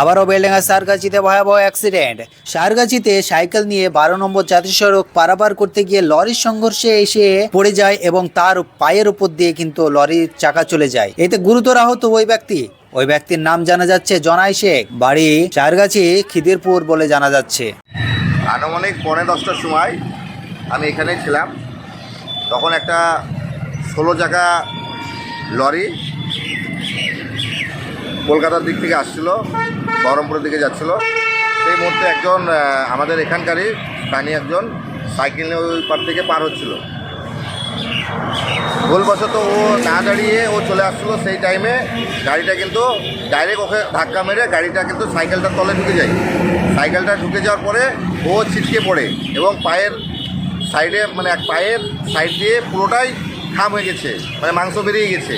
আবারও বেলডাঙ্গা সারগাছিতে ভয়াবহ accident. সারগাছিতে cycle নিয়ে বারো নম্বর জাতীয় সড়ক পারাপার করতে গিয়ে লরির সংঘর্ষে এসে পড়ে যায় এবং তার পায়ের উপর দিয়ে কিন্তু লরির চাকা চলে যায়। এতে গুরুতর আহত ওই ব্যক্তি। ওই ব্যক্তির নাম জানা যাচ্ছে জনাই শেখ। বাড়ি সারগাছি, খিদিরপুর বলে জানা যাচ্ছে। আনুমানিক পৌনে দশটার সময় আমি এখানে ছিলাম। তখন একটা ষোলো চাকা লরি কলকাতার দিক থেকে আসছিল, বহরমপুরের দিকে যাচ্ছিল। সেই মুহূর্তে একজন আমাদের এখানকারই স্থানীয় একজন সাইকেল নিয়ে ওই পার থেকে পার হচ্ছিল। ভুলবশত ও না দাঁড়িয়ে ও চলে আসছিল সেই টাইমে গাড়িটা কিন্তু ডাইরেক্ট ওকে ধাক্কা মেরে গাড়িটা কিন্তু সাইকেলটার তলে ঢুকে যায়। সাইকেলটা ঢুকে যাওয়ার পরে ও ছিটকে পড়ে এবং পায়ের সাইডে মানে এক পায়ের সাইড দিয়ে পুরোটাই খাম হয়ে গেছে মানে মাংস বেরিয়ে গেছে।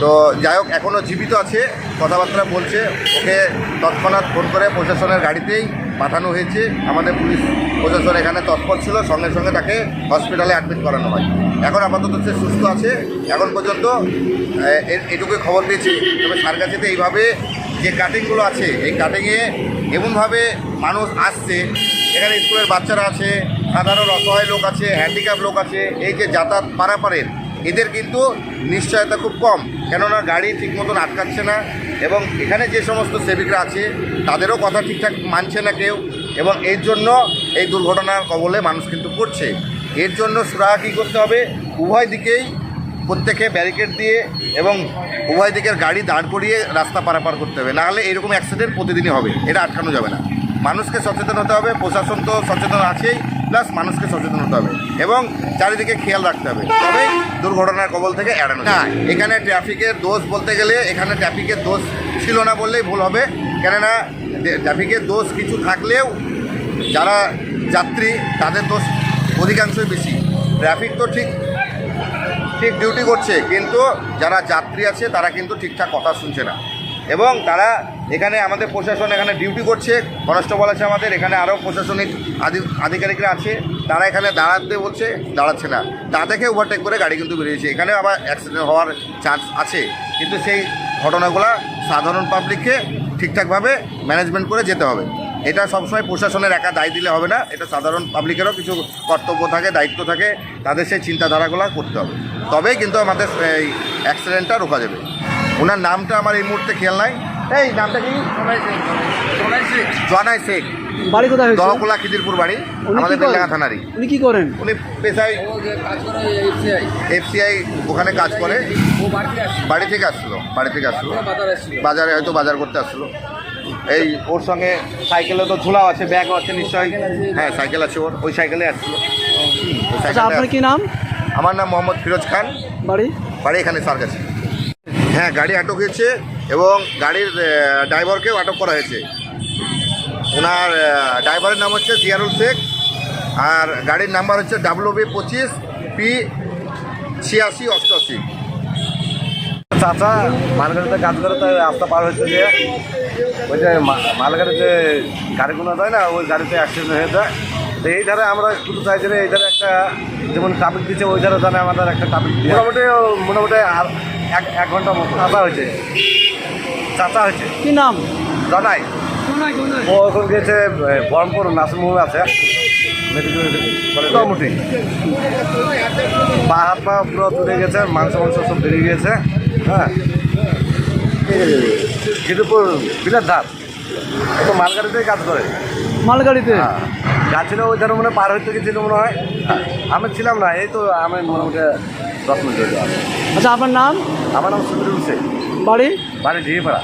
তো যাই হোক এখনও জীবিত আছে, কথাবার্তা বলছে। ওকে তৎক্ষণাৎ ফোন করে প্রশাসনের গাড়িতেই পাঠানো হয়েছে। আমাদের পুলিশ প্রশাসন এখানে তৎপর ছিল, সঙ্গে সঙ্গে তাকে হসপিটালে অ্যাডমিট করানো হয়। এখন আপাতত সে সুস্থ আছে। এখন পর্যন্ত এটুকুই খবর পেয়েছি। তবে সারগাছিতে এইভাবে যে কাটিংগুলো আছে, এই কাটিংয়ে এমনভাবে মানুষ আসছে। এখানে স্কুলের বাচ্চারা আছে, সাধারণ অসহায় লোক আছে হ্যান্ডিক্যাপ লোক আছে। এই যে যাতায়াত পারাপারের, এদের কিন্তু নিশ্চয়তা খুব কম। কেননা গাড়ি ঠিক মতন আটকাচ্ছে না এবং এখানে যে সমস্ত সেবিকরা আছে, তাদেরও কথা ঠিকঠাক মানছে না কেউ এবং এর জন্য এই দুর্ঘটনার কবলে মানুষ কিন্তু পড়ছে। এর জন্য সুরাহা কী করতে হবে? উভয় দিকেই প্রত্যেকে ব্যারিকেড দিয়ে এবং উভয় দিকের গাড়ি দাঁড় করিয়ে রাস্তা পারাপার করতে হবে। নাহলে এরকম অ্যাক্সিডেন্ট প্রতিদিনই হবে। এটা আটকানো যাবে না। মানুষকে সচেতন হতে হবে। প্রশাসন তো সচেতন আছেই। প্লাস মানুষকে সচেতন হতে হবে এবং চারিদিকে খেয়াল রাখতে হবে। তবেই দুর্ঘটনার কবল থেকে এড়ানো না, এখানে ট্রাফিকের দোষ বলতে গেলে এখানে ট্রাফিকের দোষ ছিল না বললেই ভুল হবে। কেননা ট্রাফিকের দোষ কিছু থাকলেও যারা যাত্রী, তাদের দোষ অধিকাংশই বেশি। ট্রাফিক তো ঠিক ঠিক ডিউটি করছে, কিন্তু যারা যাত্রী আছে, তারা কিন্তু ঠিকঠাক কথা শুনছে না। এবং তারা এখানে আমাদের প্রশাসন এখানে ডিউটি করছে, কনস্টেবল আছে আমাদের, এখানে আরও প্রশাসনিক আধি- আধিকারিকরা আছে, তারা এখানে দাঁড়াতে বলছে, দাঁড়াচ্ছে না। তা দেখে ওভারটেক করে গাড়ি কিন্তু বেরিয়েছে। এখানে আবার অ্যাক্সিডেন্ট হওয়ার চান্স আছে, কিন্তু সেই ঘটনাগুলো সাধারণ পাবলিককে ঠিকঠাকভাবে ম্যানেজমেন্ট করে যেতে হবে। এটা সবসময় প্রশাসনের একা দায় দিলে হবে না, এটা সাধারণ পাবলিকেরও কিছু কর্তব্য থাকে, দায়িত্ব থাকে, তাদের সেই চিন্তাধারাগুলো করতে হবে। তবেই কিন্তু আমাদের এই অ্যাক্সিডেন্টটা রোকা যাবে। ওনার নামটা আমার এই মুহূর্তে খেয়াল নাই। এই নামটা কি? জনাই শেখ। বাড়ি কোথায় দহকোলা খিদিরপুর বাড়ি আমাদের? বেলডাঙ্গা থানারই। উনি কি করেন? উনি পেশায় এফসিআই ওখানে কাজ করে। বাড়ি থেকে আসছিল বাড়ি থেকে আসছিল। বাজারে হয়তো বাজার করতে আসছিল। এই ওর সঙ্গে সাইকেলে তো ঝোলাও আছে ব্যাগও আছে নিশ্চয়ই। হ্যাঁ সাইকেল আছে ওর ওই সাইকেলে আসছিল। আচ্ছা আপনার কি নাম? আমার নাম মোহাম্মদ ফিরোজ খান। বাড়ি? বাড়ি এখানে সার কাছে হ্যাঁ গাড়ি আটক হয়েছে এবং গাড়ির ড্রাইভারকেও আটক করা হয়েছে। ওনার ড্রাইভারের নাম হচ্ছে জিয়ারুল শেখ আর গাড়ির নাম্বার হচ্ছে ডাব্লিউ বি পঁচিশ পি ছিয়াশি অষ্টআশি। চাচা মালগাড়িতে কাজ করে তাই রাস্তা পার হয়েছে যে ওই যে মা- মালগাড়ি যে গাড়িগুলো যায় না ওই গাড়িতে অ্যাক্সিডেন্ট হয়ে যায়। তো এই ধারে আমরা শুধু চাইছি যে এই ধারে একটা যেমন ট্রাফিক দিচ্ছে ওই ধারে জানে আমাদের একটা ট্রাফিক মোটামুটি মোটামুটি আর এক এক ঘণ্টা মতো। চাচা হয়েছে। চাচা হয়েছে। কি নাম? জানাই। ও এখন গিয়েছে এ, বহরমপুর নাসিমুল আছে। মোটামুটি পা হাত পা পুরো তুলে গেছে মাংস মাংস সব বেরিয়ে গিয়েছে হ্যাঁ। খিদিপুর বিরাট ধাপ ও তো মালগাড়িতেই কাজ করে? মালগাড়িতে? হ্যাঁ। যাচ্ছিল ওই ধরো মনে হয় পার হইতে গেছিল মনে হয়। আমি ছিলাম না এই তো আমি মোটামুটি দশ মিনিট হয়ে আচ্ছা আপনার নাম? আমার নাম সুবিরুল শেখ বাড়ি? বাড়ি ঝিয়ে পাড়া